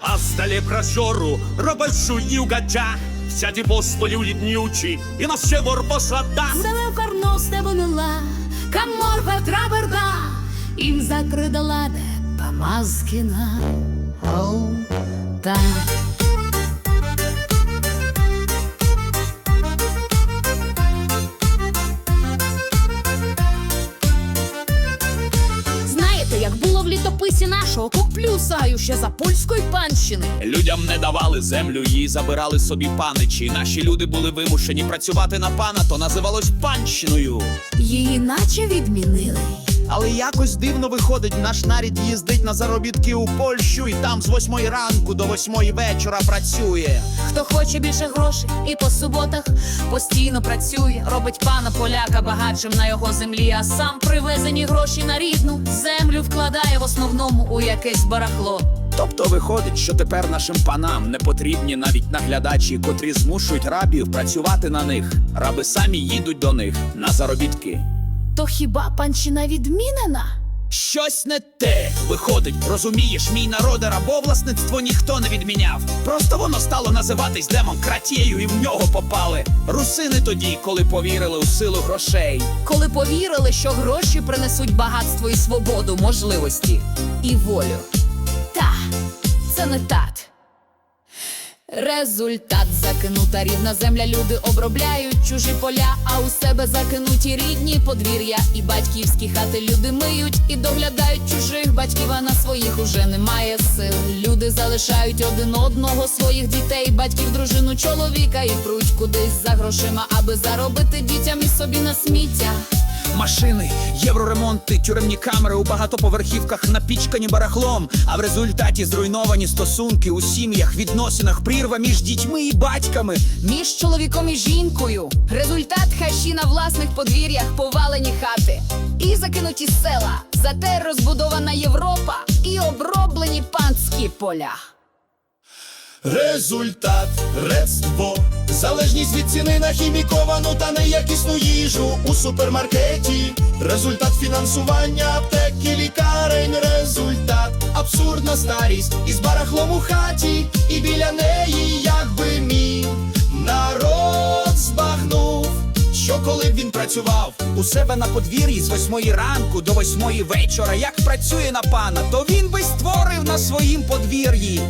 а здалі прозору югача, гача. Сяді по у літнючі і на север посада. Себе карносте вонила, камор ветра верда, ім закридала де Памазкіна. Оу, Коклюсаю ще за польської панщини. Людям не давали землю, її забирали собі паничі. Наші люди були вимушені працювати на пана, то називалось панщиною. Її наче відмінили. Але якось дивно виходить, наш нарід їздить на заробітки у Польщу і там з восьмої ранку до восьмої вечора працює. Хто хоче більше грошей і по суботах постійно працює, робить пана поляка багатшим на його землі, а сам привезені гроші на рідну землю вкладає в основному у якесь барахло. Тобто виходить, що тепер нашим панам не потрібні навіть наглядачі, котрі змушують рабів працювати на них. Раби самі їдуть до них на заробітки. То хіба панщина відмінена? Щось не те виходить, розумієш, мій народе рабовласництво ніхто не відміняв. Просто воно стало називатись демократією, і в нього попали. Русини тоді, коли повірили у силу грошей. Коли повірили, що гроші принесуть багатство і свободу, можливості і волю. Та, це не тат. Результат закинута рідна земля, люди обробляють чужі поля, а у себе закинуті рідні подвір'я і батьківські хати люди миють і доглядають чужих батьків, а на своїх уже немає сил. Люди залишають один одного своїх дітей, батьків, дружину, чоловіка і пруть кудись за грошима, аби заробити дітям і собі на сміття. Машини, євроремонти, тюремні камери у багатоповерхівках напічкані барахлом. А в результаті зруйновані стосунки у сім'ях, відносинах, прірва між дітьми і батьками. Між чоловіком і жінкою результат хащі на власних подвір'ях, повалені хати і закинуті села, зате розбудована Європа і оброблені панські поля. Результат рецтво залежність від ціни на хіміковану та неякісну їжу у супермаркеті. Результат фінансування аптеки, лікарень. Результат абсурдна старість із барахлом у хаті, і біля неї, якби мій народ збагнув. Що коли б він працював у себе на подвір'ї з восьмої ранку до восьмої вечора, як працює на пана, то він би створив на своїм подвір'ї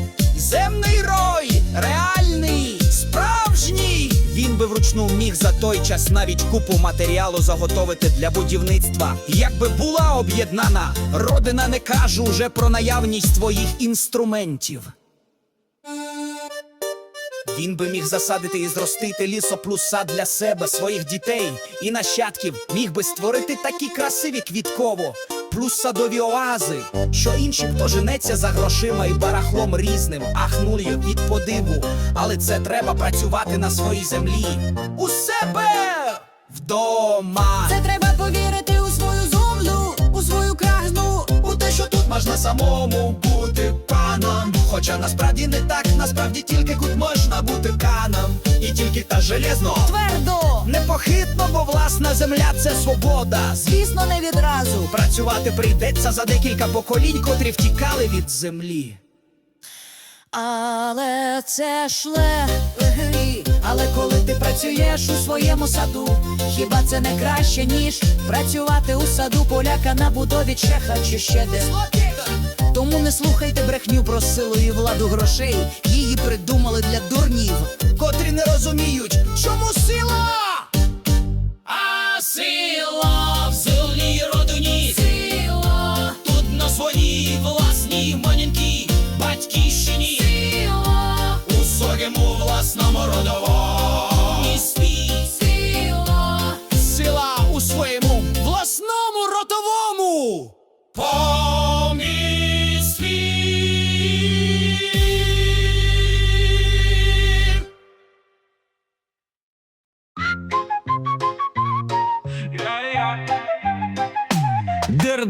земний рой, реальний, справжній. Він би вручну міг за той час навіть купу матеріалу заготовити для будівництва. Якби була об'єднана, родина не кажу вже про наявність твоїх інструментів. Він би міг засадити і зростити лісоплюса для себе, своїх дітей і нащадків. Міг би створити такі красиві квітково, плюс садові оази, що інші, хто женеться за грошима і барахлом різним, ахнули від подиву. Але це треба працювати на своїй землі. У себе вдома. Це треба повірити у свою землю, у свою крагну, У те, що тут можна самому бути. Хоча насправді не так, насправді тільки тут можна бути каном. І тільки та железно. Твердо, Непохитно, бо власна земля це свобода. звісно, не відразу. Працювати прийдеться за декілька поколінь, котрі втікали від землі. Але це шле легкий. Але коли ти працюєш у своєму саду, хіба це не краще, ніж працювати у саду поляка на будові чеха чи ще де? Тому не слухайте брехню про силу і владу грошей. Її придумали для дурнів. Котрі не розуміють, чому сила?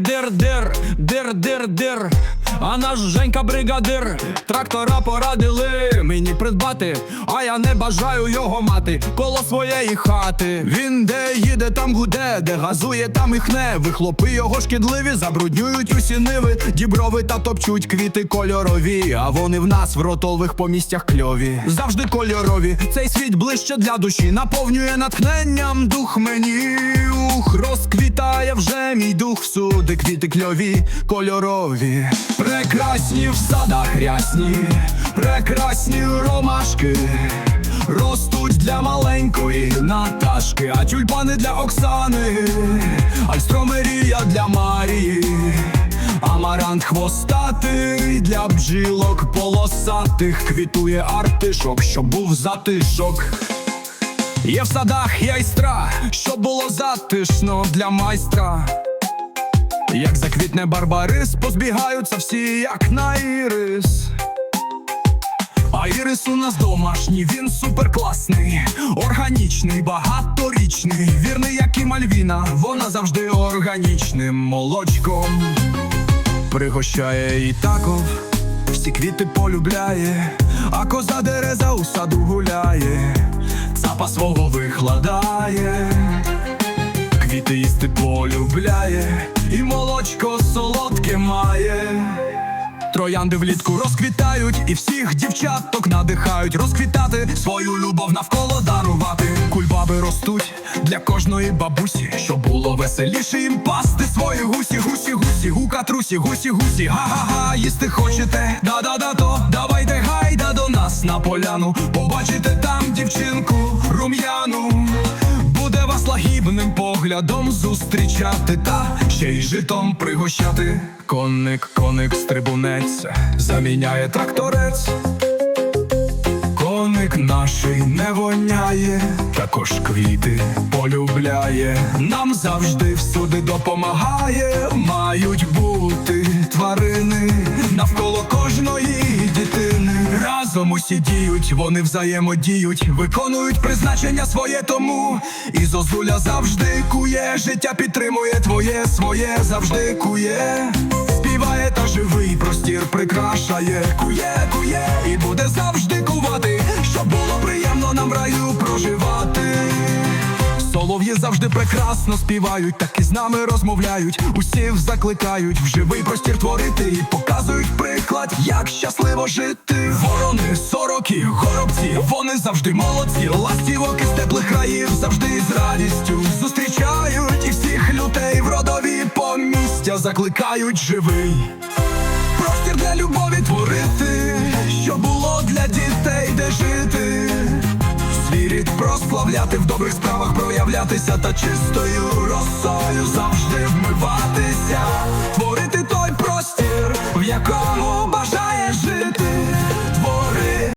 Дир, дир, дир, дир, дир, дир. А наш Женька бригадир, трактора порадили. Мені придбати, а я не бажаю його мати коло своєї хати. Він де їде, там гуде, де газує, там і хне. Вихлопи його шкідливі, забруднюють усі ниви, діброви та топчуть квіти кольорові. А вони в нас в ротових помістях кльові. Завжди кольорові. Цей світ ближче для душі, наповнює натхненням дух мені. Ух, розквітає вже мій дух всюди, квіти кльові, кольорові. Прекрасні в садах рясні, прекрасні ромашки. Ростуть для маленької Наташки, а тюльпани для Оксани, Альстромерія для Марії, Амарант хвостатий для бджілок полосатих, квітує артишок, щоб був затишок. Є в садах яйстра, щоб було затишно для майстра. Як заквітне барбарис, позбігаються всі, як на ірис. А ірис у нас домашній, він суперкласний, органічний, багаторічний, вірний, як і Мальвіна, вона завжди органічним молочком. Пригощає і таков, всі квіти полюбляє, а коза дереза у саду гуляє, цапа свого викладає, квіти їсти полюбляє, і молочко солодке має. Троянди влітку розквітають і всіх дівчаток надихають розквітати, свою любов навколо дарувати. Кульбаби ростуть для кожної бабусі, щоб було веселіше їм пасти свої гусі, гусі, гусі, гука трусі, гусі, гусі, га-га-га, їсти хочете, да-да-да, то давайте гайда до нас на поляну. Побачите там дівчинку рум'яну. Лагідним поглядом зустрічати та ще й житом пригощати. Коник, коник, стрибунець заміняє тракторець. Коник наший не воняє, також квіти полюбляє. Нам завжди всюди допомагає. Мають бути тварини навколо кожної. Разом усі діють, вони взаємодіють, виконують призначення своє тому. І зозуля завжди кує, життя підтримує твоє, своє завжди кує. Співає та живий простір прикрашає, кує, кує, завжди прекрасно співають, так і з нами розмовляють, усіх закликають в живий простір творити і показують приклад, як щасливо жити. Ворони, сороки, горобці, вони завжди молодці, ластівок із теплих країв завжди з радістю зустрічають і всіх людей в родові помістя закликають живий. Простір для любові творити, прославляти, в добрих справах проявлятися та чистою росою завжди вмиватися, творити той простір, в якому